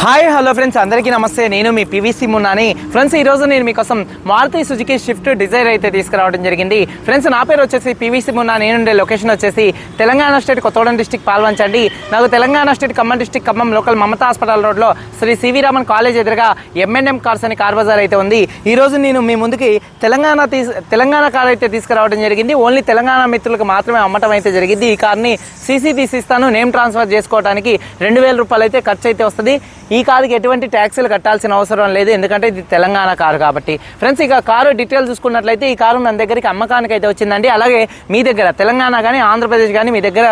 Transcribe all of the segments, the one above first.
Hi hello friends అందరికీ నమస్తే. నేను మీ పివిసి మున్నాని. ఫ్రెండ్స్ ఈ రోజు నేను మీకోసం మారుతి సుజుకి షిఫ్ట్ డిజైర్ అయితే తీసుకురావడం జరిగింది. ఫ్రెండ్స్ నా పేరు వచ్చేసి పివిసి మున్నా. నేనుండే లొకేషన్ వచ్చేసి తెలంగాణ స్టేట్ కొత్తగూడెం డిస్టిక్ పాల్వంచండి. నాకు Telangana state Khammam district Khammam local Mamata hospital రోడ్లో శ్రీ సివి రామన్ కాలేజ్ ఎదురుగా ఎంఎన్ఎం కార్స్ అని కార్ బజార్ అయితే ఉంది. ఈరోజు నేను మీ ముందుకి తెలంగాణ తీ తెలంగాణ కార్ అయితే తీసుకురావడం జరిగింది. ఓన్లీ తెలంగాణ మిత్రులకు మాత్రమే అమ్మటం అయితే జరిగింది. ఈ కార్ని సీసీ తీసిస్తాను నేమ్ ట్రాన్స్ఫర్ చేసుకోవడానికి రెండు వేల రూపాయలు అయితే ఖర్చు అయితే వస్తుంది. ఈ కారుకి ఎటువంటి ట్యాక్సీలు కట్టాల్సిన అవసరం లేదు ఎందుకంటే ఇది తెలంగాణ కారు కాబట్టి. ఫ్రెండ్స్ ఇక కారు డీటెయిల్ చూసుకున్నట్లయితే ఈ కారు మన దగ్గరికి అమ్మకానికి అయితే వచ్చిందండి. అలాగే మీ దగ్గర తెలంగాణ కానీ ఆంధ్రప్రదేశ్ కానీ మీ దగ్గర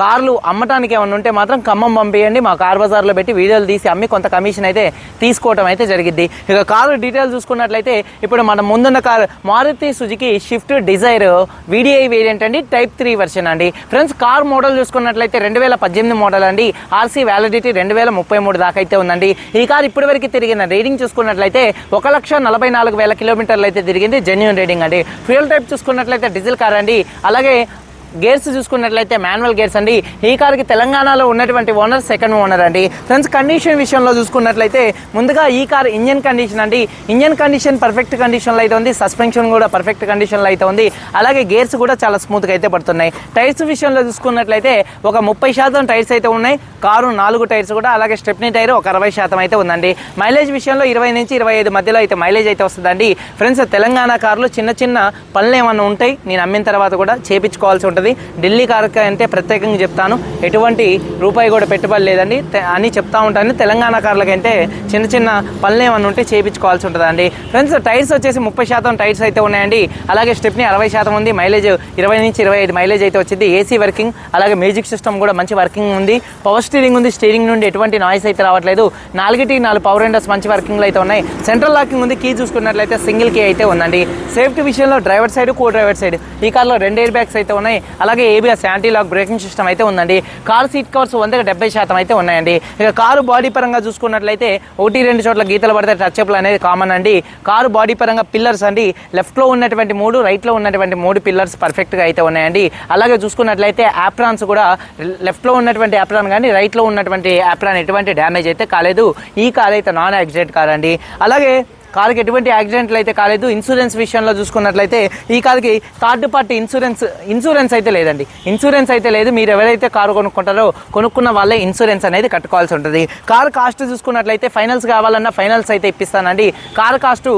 కార్లు అమ్మటానికి ఏమైనా ఉంటే మాత్రం ఖమ్మం పంపించండి మా కార్ బజార్లో పెట్టి వీడియోలు తీసి అమ్మి కొంత కమిషన్ అయితే తీసుకోవటం అయితే జరిగింది ఇక కారు డీటెయిల్స్ చూసుకున్నట్లయితే ఇప్పుడు మన ముందున్న car Maruti Suzuki Swift Dzire VDI variant అండి టైప్ త్రీ వర్షన్ అండి. ఫ్రెండ్స్ కార్ మోడల్ చూసుకున్నట్లయితే రెండు వేల పద్దెనిమిది మోడల్ అండి. ఆర్సీ వ్యాలిడిటీ రెండు వేల ముప్పై మూడు దాకా అయితే ఉందండి. ఈ కార్ ఇప్పటివరకు తిరిగిన రీడింగ్ చూసుకున్నట్లయితే ఒక లక్ష నలభై నాలుగు వేల కిలోమీటర్లు అయితే తిరిగింది. జెన్యున్ రీడింగ్ అండి. ఫ్యూయల్ టైప్ చూసుకున్నట్లయితే డీజిల్ కార్ అండి. అలాగే గేర్స్ చూసుకున్నట్లయితే మాన్యువల్ గేర్స్ అండి. ఈ కార్కి తెలంగాణలో ఉన్నటువంటి ఓనర్ సెకండ్ ఓనర్ అండి. ఫ్రెండ్స్ కండిషన్ విషయంలో చూసుకున్నట్లయితే ముందుగా ఈ కార్ ఇంజన్ కండిషన్ అండి. ఇంజన్ కండిషన్ పర్ఫెక్ట్ కండిషన్లో అయితే ఉంది. సస్పెన్షన్ కూడా పర్ఫెక్ట్ కండిషన్లో అయితే ఉంది. అలాగే గేర్స్ కూడా చాలా స్మూత్గా అయితే పడుతున్నాయి. టైర్స్ విషయంలో చూసుకున్నట్లయితే ఒక ముప్పై శాతం టైర్స్ అయితే ఉన్నాయి. కారు నాలుగు టైర్స్ కూడా అలాగే స్టెప్నీ టైర్ ఒక అరవై శాతం అయితే ఉందండి. మైలేజ్ విషయంలో ఇరవై నుంచి ఇరవై ఐదు మధ్యలో అయితే మైలేజ్ అయితే వస్తుందండి. ఫ్రెండ్స్ తెలంగాణ కార్లు చిన్న చిన్న పనులు ఏమన్నా ఉంటాయి నేను అమ్మిన తర్వాత కూడా చేపించుకోవాల్సి ఉంటుంది. ఢిల్లీ కారక అంటే ప్రత్యేకంగా చెప్తాను. ఎటువంటి రూపాయి కూడా పెట్టుబడి లేదండి. అని చెప్తా ఉంటాను. తెలంగాణ కార్లకైతే చిన్న చిన్న పనులు ఏమన్నా ఉంటే చేయించుకోవాల్సి ఉంటుందండి. ఫ్రెండ్స్ టైర్స్ వచ్చేసి ముప్పై శాతం టైర్స్ అయితే ఉన్నాయండి. అలాగే స్టెప్ని అరవై శాతం ఉంది. మైలేజ్ ఇరవై నుంచి ఇరవై ఐదు మైలేజ్ అయితే వచ్చింది. ఏసీ వర్కింగ్ అలాగే మ్యూజిక్ సిస్టమ్ కూడా మంచి వర్కింగ్ ఉంది. పవర్ స్టీరింగ్ ఉంది. స్టీరింగ్ నుండి ఎటువంటి నాయిస్ అయితే రావట్లేదు. నాలుగిటి నాలుగు పవర్ విండోస్ మంచి వర్కింగ్లో అయితే ఉన్నాయి. సెంట్రల్ లాకింగ్ ఉంది. కీ చూసుకున్నట్లయితే సింగిల్ కీ అయితే ఉందండి. సేఫ్టీ విషయంలో driver side co driver side ఈ కార్లో రెండు ఎయిర్ బ్యాగ్స్ అయితే ఉన్నాయి. అలాగే ABS anti lock braking system అయితే ఉందండి. కార్ సీట్ కవర్స్ వందకి డెబ్బై శాతం అయితే ఉన్నాయండి. ఇక కారు బాడీ పరంగా చూసుకున్నట్లయితే ఒకటి రెండు చోట్ల గీతలు పడితే టచ్అప్లు అనేది కామన్ అండి. కారు బాడీ పరంగా పిల్లర్స్ అండి. లెఫ్ట్లో ఉన్నటువంటి మూడు రైట్లో ఉన్నటువంటి మూడు పిల్లర్స్ పర్ఫెక్ట్గా అయితే ఉన్నాయండి. అలాగే చూసుకున్నట్లయితే యాప్రాన్స్ కూడా లెఫ్ట్లో ఉన్నటువంటి యాప్రాన్ కానీ రైట్లో ఉన్నటువంటి యాప్రాన్ ఎటువంటి డ్యామేజ్ అయితే కాలేదు. ఈ కార్ అయితే నాన్ యాక్సిడెంట్ కార్ అండి. అలాగే కారుకి ఎటువంటి యాక్సిడెంట్లు అయితే కాలేదు. ఇన్సూరెన్స్ విషయంలో చూసుకున్నట్లయితే ఈ కారుకి థర్డ్ పార్టీ ఇన్సూరెన్స్ ఇన్సూరెన్స్ అయితే లేదండి. ఇన్సూరెన్స్ అయితే లేదు. మీరు ఎవరైతే కారు కొనుక్కుంటారో కొనుక్కున్న వాళ్ళే ఇన్సూరెన్స్ అనేది కట్టుకోవాల్సి ఉంటుంది. కారు కాస్ట్ చూసుకున్నట్లయితే ఫైనల్స్ కావాలన్నా ఫైనల్స్ అయితే ఇప్పిస్తానండి. కారు కాస్ట్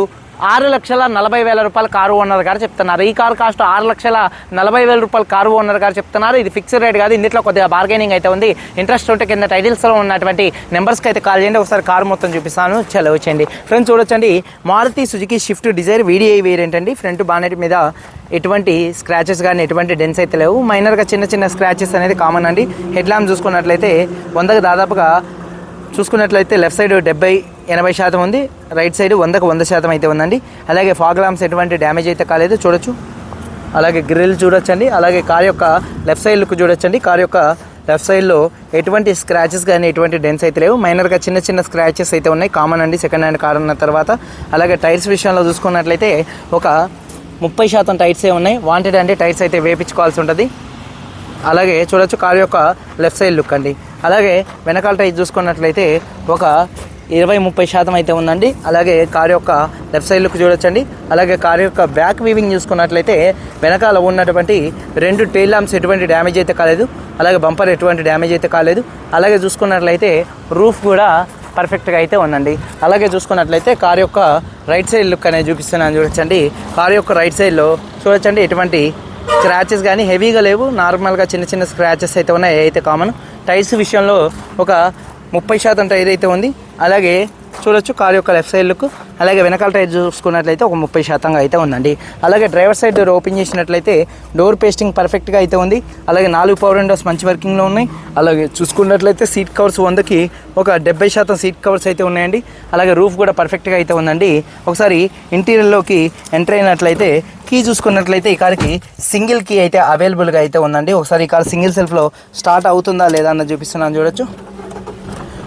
ఆరు లక్షల నలభై వేల రూపాయల కారు ఓనర్ గారు చెప్తున్నారు. ఈ కారు కాస్ట్ ఆరు లక్షల నలభై వేల రూపాయల కారు ఓనర్ గారు చెప్తున్నారు. ఇది ఫిక్స్డ్ రేట్ కాదు. ఇందులో కొద్దిగా బార్గెనింగ్ అయితే ఉంది. ఇంట్రెస్ట్ ఉంటే కింద టైటిల్స్లో ఉన్నటువంటి నెంబర్స్కి అయితే కాల్ చేయండి. ఒకసారి కారు మొత్తం చూపిస్తాను. చలో వచ్చండి ఫ్రెండ్స్ చూడొచ్చండి. Maruti Suzuki Swift Dzire VDI variant అండి ఫ్రంట్ బానెట్ మీద ఎటువంటి స్క్రాచెస్ కానీ ఎటువంటి డెన్స్ అయితే లేవు. మైనర్గా చిన్న చిన్న స్క్రాచెస్ అనేది కామన్ అండి. హెడ్ ల్యాంప్ చూసుకున్నట్లయితే వందకు దాదాపుగా చూసుకున్నట్లయితే లెఫ్ట్ సైడ్ డెబ్బై ఎనభై శాతం ఉంది. రైట్ సైడ్ వందకు వంద శాతం అయితే ఉందండి. అలాగే ఫాగ్ లాంప్స్ ఎటువంటి డ్యామేజ్ అయితే కాలేదు. చూడొచ్చు. అలాగే గ్రిల్ చూడొచ్చండి. అలాగే కార్ యొక్క లెఫ్ట్ సైడ్ లుక్ చూడొచ్చండి. కార్ యొక్క లెఫ్ట్ సైడ్లో ఎటువంటి స్క్రాచెస్ కానీ ఎటువంటి డెన్స్ అయితే లేవు. మైనర్గా చిన్న చిన్న స్క్రాచెస్ అయితే ఉన్నాయి. కామన్ అండి. సెకండ్ హ్యాండ్ కార్ అన్న తర్వాత. అలాగే టైర్స్ విషయంలో చూసుకున్నట్లయితే ఒక ముప్పై శాతం టైర్సే ఉన్నాయి. వాంటెడ్ అంటే టైర్స్ అయితే వేపించుకోవాల్సి ఉంటుంది. అలాగే చూడొచ్చు కారు యొక్క లెఫ్ట్ సైడ్ లుక్ అండి. అలాగే వెనకాల టైర్ చూసుకున్నట్లయితే ఒక ఇరవై ముప్పై శాతం అయితే ఉందండి. అలాగే కార్ యొక్క లెఫ్ట్ సైడ్ లుక్ చూడొచ్చండి. అలాగే కార్ యొక్క బ్యాక్ వీవింగ్ చూసుకున్నట్లయితే వెనకాల ఉన్నటువంటి రెండు టైల్ లాంప్స్ ఎటువంటి డ్యామేజ్ అయితే కాలేదు. అలాగే బంపర్ ఎటువంటి డ్యామేజ్ అయితే కాలేదు. అలాగే చూసుకున్నట్లయితే రూఫ్ కూడా పర్ఫెక్ట్గా అయితే ఉందండి. అలాగే చూసుకున్నట్లయితే కార్ యొక్క రైట్ సైడ్ లుక్ అనేది చూపిస్తున్నాను చూడొచ్చండి. కార్ యొక్క రైట్ సైడ్లో చూడొచ్చండి. ఎటువంటి స్క్రాచెస్ కానీ హెవీగా లేవు. నార్మల్గా చిన్న చిన్న స్క్రాచెస్ అయితే ఉన్నాయి. అయితే కామన్ టైర్స్ విషయంలో ఒక ముప్పై శాతం టైర్ అయితే ఉంది. అలాగే చూడొచ్చు. కార్ యొక్క లెఫ్ట్ సైడ్ లుక్. అలాగే వెనకాల టైర్ చూసుకున్నట్లయితే ఒక ముప్పై శాతంగా అయితే ఉందండి. అలాగే డ్రైవర్ సైడ్ డోర్ ఓపెన్ చేసినట్లయితే డోర్ పేస్టింగ్ పర్ఫెక్ట్గా అయితే ఉంది. అలాగే నాలుగు పవర్ విండోస్ మంచి వర్కింగ్లో ఉన్నాయి. అలాగే చూసుకున్నట్లయితే సీట్ కవర్స్ వందకి ఒక డెబ్బై శాతం సీట్ కవర్స్ అయితే ఉన్నాయండి. అలాగే రూఫ్ కూడా పర్ఫెక్ట్గా అయితే ఉందండి. ఒకసారి ఇంటీరియర్లోకి ఎంటర్ అయినట్లయితే కీ చూసుకున్నట్లయితే ఈ కార్కి సింగిల్ కీ అయితే అవైలబుల్గా అయితే ఉందండి. ఒకసారి ఈ కార్ సింగిల్ సెల్ఫ్లో స్టార్ట్ అవుతుందా లేదా అన్నది చూపిస్తున్నాను. చూడొచ్చు.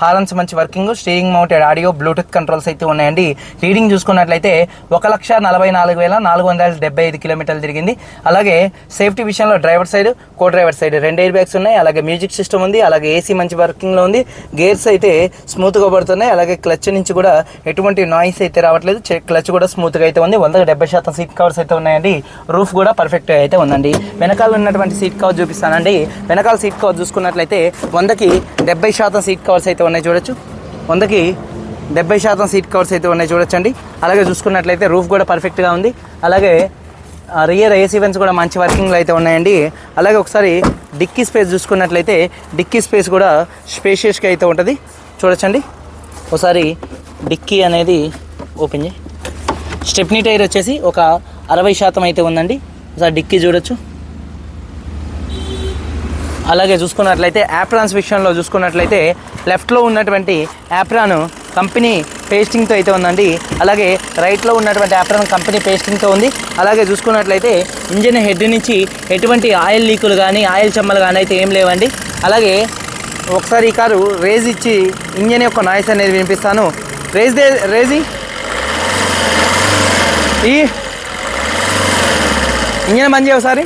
హారన్స్ మంచి working steering mounted audio Bluetooth controls అయితే ఉన్నాయండి. రీడింగ్ చూసుకున్నట్లయితే ఒక లక్ష నలభై నాలుగు వేల నాలుగు వందల డెబ్బై ఐదు కిలోమీటర్లు తిరిగింది. అలాగే సేఫ్టీ విషయంలో driver side co driver side రెండు ఎయిర్ బ్యాగ్స్ ఉన్నాయి. అలాగే మ్యూజిక్ సిస్టమ్ ఉంది. అలాగే ఏసీ మంచి వర్కింగ్లో ఉంది. గేర్స్ అయితే స్మూత్గా పడుతున్నాయి. అలాగే క్లచ్ నుంచి కూడా ఎటువంటి నాయిస్ అయితే రావట్లేదు. క్లచ్ కూడా స్మూత్గా అయితే ఉంది. వందకు డెబ్బై శాతం సీట్ కవర్స్ అయితే ఉన్నాయండి. రూఫ్ కూడా పర్ఫెక్ట్గా అయితే ఉందండి. వెనకాల ఉన్నటువంటి సీట్ కవర్ చూపిస్తానండి. వెనకాల సీట్ కవర్ చూసుకున్నట్లయితే వందకి డెబ్బై శాతం సీట్ కవర్స్ అయితే ఉన్నాయి చూడొచ్చు. వందకి డెబ్బై శాతం సీట్ కవర్స్ అయితే ఉన్నాయి చూడొచ్చండి. అలాగే చూసుకున్నట్లయితే రూఫ్ కూడా పర్ఫెక్ట్గా ఉంది. అలాగే రియర్ ఏసీ వెన్స్ కూడా మంచి వర్కింగ్లో అయితే ఉన్నాయండి. అలాగే ఒకసారి డిక్కీ స్పేస్ చూసుకున్నట్లయితే డిక్కీ స్పేస్ కూడా స్పేషియస్గా అయితే ఉంటుంది. చూడొచ్చండి. ఒకసారి డిక్కీ అనేది ఓపెన్ చేయి. స్టెప్నీ టైర్ వచ్చేసి ఒక అరవై శాతం అయితే ఉందండి. ఒకసారి డిక్కీ చూడొచ్చు. అలాగే చూసుకున్నట్లయితే యాప్రాన్స్ విషయంలో చూసుకున్నట్లయితే లెఫ్ట్లో ఉన్నటువంటి యాప్రాన్ కంపెనీ పేస్టింగ్తో అయితే ఉందండి. అలాగే రైట్లో ఉన్నటువంటి యాప్రాన్ కంపెనీ పేస్టింగ్తో ఉంది. అలాగే చూసుకున్నట్లయితే ఇంజిన్ హెడ్ నుంచి ఎటువంటి ఆయిల్ లీకులు కానీ ఆయిల్ చెమ్మలు కానీ అయితే ఏం లేవండి. అలాగే ఒకసారి ఈ కారు రేజ్ ఇచ్చి ఇంజన్ యొక్క నాయిస్ అనేది వినిపిస్తాను. రేజ్ దే రేజీ ఈ ఇంజన్ బంద్ చేయ ఒకసారి.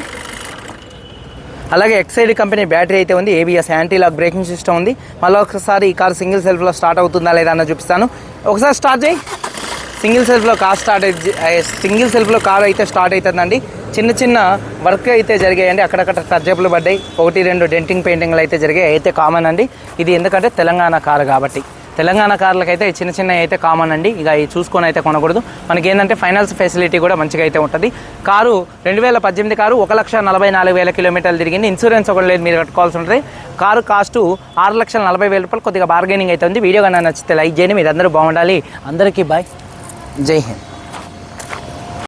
అలాగే ఎక్సైడ్ కంపెనీ బ్యాటరీ అయితే ఉంది ABS anti lock braking system ఉంది. మళ్ళీ ఒకసారి ఈ కార్ సింగిల్ సెల్ఫ్లో స్టార్ట్ అవుతుందా లేదా అన్న చూపిస్తాను. ఒకసారి స్టార్ట్ చేయి. సింగిల్ సెల్ఫ్లో కార్ స్టార్ట్ సింగిల్ సెల్ఫ్లో కార్ అయితే స్టార్ట్ అవుతుందండి. చిన్న చిన్న వర్క్ అయితే జరిగాయండి అక్కడక్కడ టచ్అప్లు పడ్డాయి. ఒకటి రెండు డెంటింగ్ పెయింటింగ్లు అయితే జరిగాయి. అయితే కామన్ అండి. ఇది ఎందుకంటే తెలంగాణ కారు కాబట్టి. తెలంగాణ కార్లకు అయితే చిన్న చిన్న అయితే కామన్ అండి. ఇక ఇవి చూసుకొని అయితే కొనకూడదు. మనకి ఏంటంటే ఫైనాన్స్ ఫెసిలిటీ కూడా మంచిగా అయితే ఉంటుంది. కారు రెండు వేల పద్దెనిమిది కారు ఒక లక్ష నలభై నాలుగు వేల కిలోమీటర్లు తిరిగింది. ఇన్సూరెన్స్ ఒకటి లేదు మీరు కట్టుకోవాల్సి ఉంటుంది. కారు కాస్ట్ ఆరు లక్షల నలభై వేల రూపాయలు కొద్దిగా బార్గెనింగ్ అయితే ఉంది. వీడియో కన్నా నచ్చితే లైక్ చేయండి. మీరు అందరూ బాగుండాలి. అందరికీ బాయ్ జై హింద్.